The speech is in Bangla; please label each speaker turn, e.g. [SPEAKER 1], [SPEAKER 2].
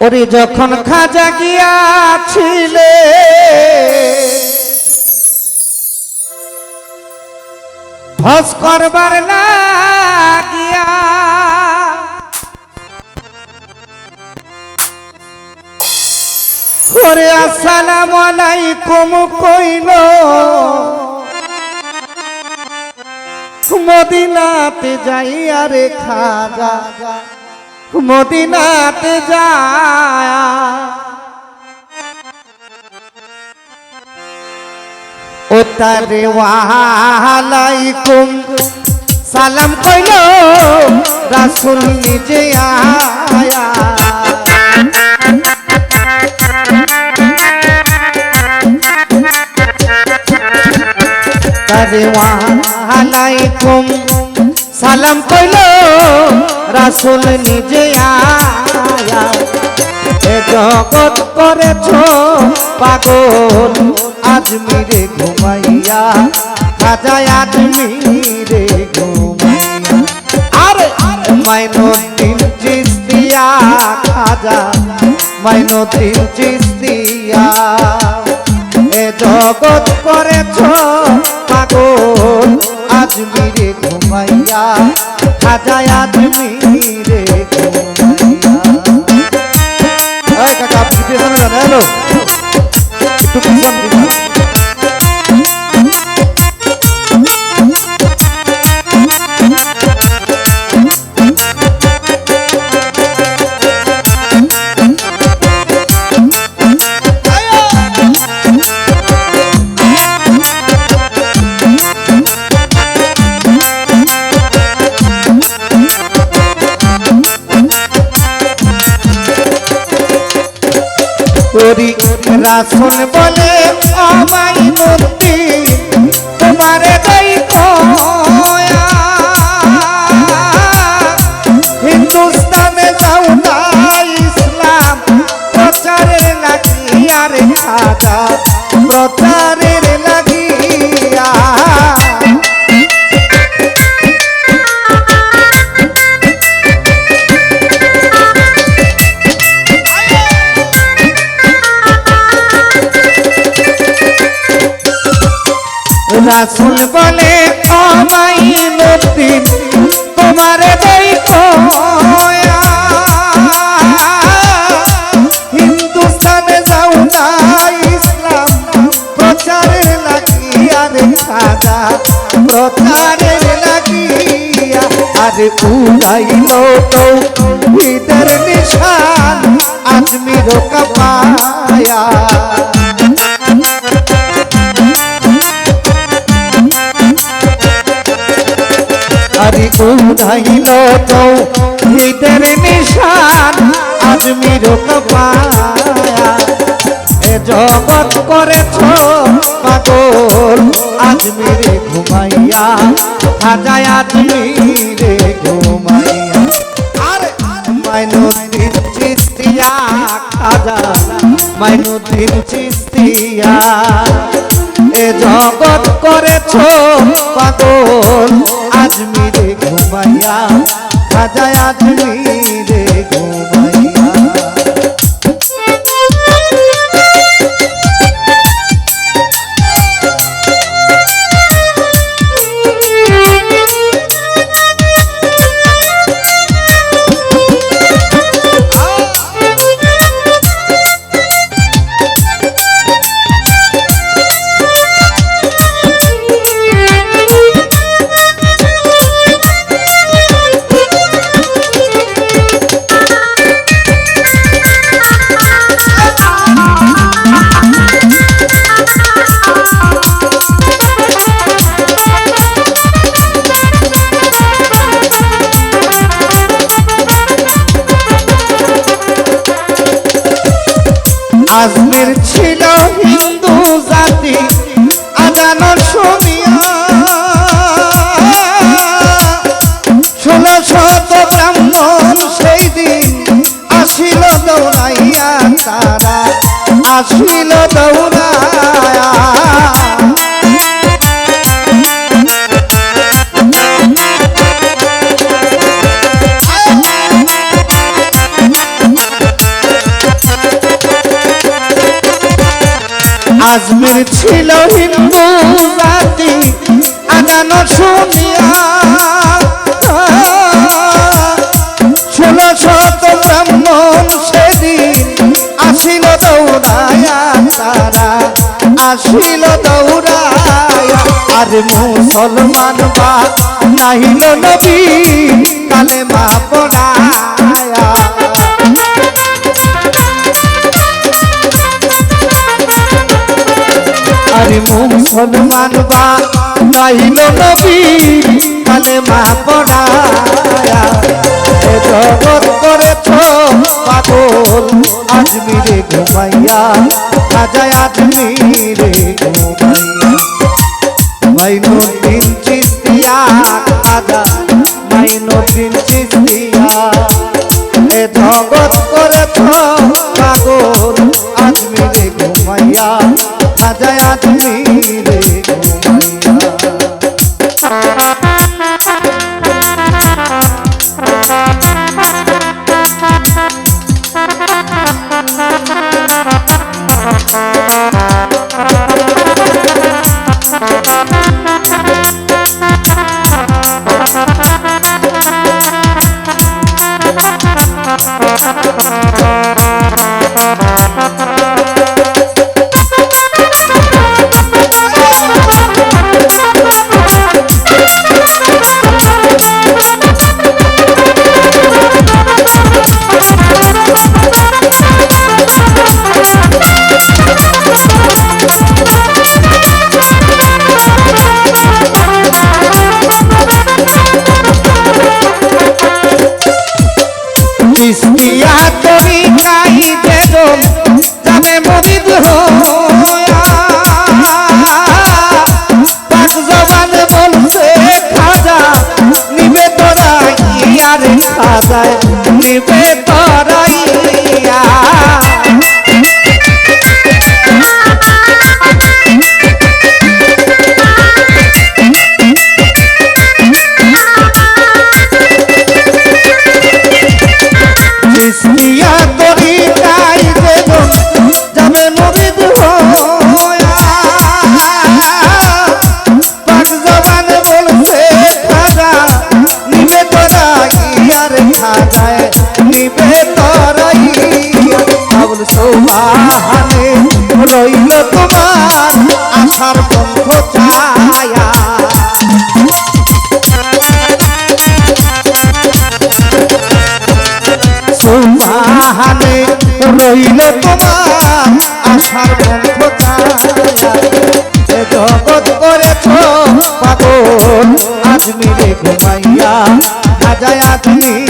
[SPEAKER 1] ওরে যখন খাজা গিয়াছিলে ভস করবার ওরে আসসালাম আলাইকুম কইল মদিনাতে যাই আরে খাজা মদিনাতে যায়। ও তারে ওয়ালাইকুম সালাম কইল রাসুল নিজে আয়া। তারে ওয়ালাইকুম সালাম কইল রাসুল নিজে আয়া। এ জগৎ করেছ পাগল আজমিরে ঘুমাইয়া খাজায় আজমিরে ঘুমাইয়া। আরে, মাইনুদ্দিন চিস্তিয়া, খাজা মাইনুদ্দিন চিস্তিয়া। এ জগৎ করেছ পাগল আজমিরে ঘুমাইয়া আজমিরে ঘুমাইয়া এই কাকা আপনি করি। রাসুল বলে আমাই মূর্তি রাসুল বলে আমাই নদী তোমার দেখো হিন্দুস্তানে যাও না ইসলাম তো ভিতর নিশান। আজমির উধাইল তো ভিতর নিশান আজমির এ জগৎ করেছ পাগল আজমিরে ঘুমাইয়া খাজায় আজমিরে ঘুমাইয়া। আরে মাইনুদ্দিন চিস্তিয়া খাজা মাইনুদ্দিন চিস্তিয়া। এ জগৎ করেছ পাগল আজমিরে ঘুমাইয়া। খাজায় আজমিরে ঘুমাইয়া আজমির ছিল হিন্দু জাতি আদানোর শুনিয়া ষোলো শত ব্রাহ্মণ সেই দিন আসিল দৌড়াইয়া তারা, আসিল দৌড়ায়া আজমির ছিল হিন্দু জাতি, আজান শুনিয়া। ষোলো শত ব্রাহ্মণ সেদিন আসিল দৌড়ায়া তারা, আসিল দৌড়ায়া। আর মুসলমান বা নাহিল নবী কালে মা পড়ায়া মুসলমান বা নাইল নবী কালে মা পড়ায়া জগৎ করেছ পাগল আজমিরে ঘুমাইয়া রাজায় আজমিরে ঘুমাইয়া সুমাহানে রইল তোমার আশার বন্ধ জগৎ করেছ পাগল আজমিরে ঘুমাইয়া রাজায় আজমিরে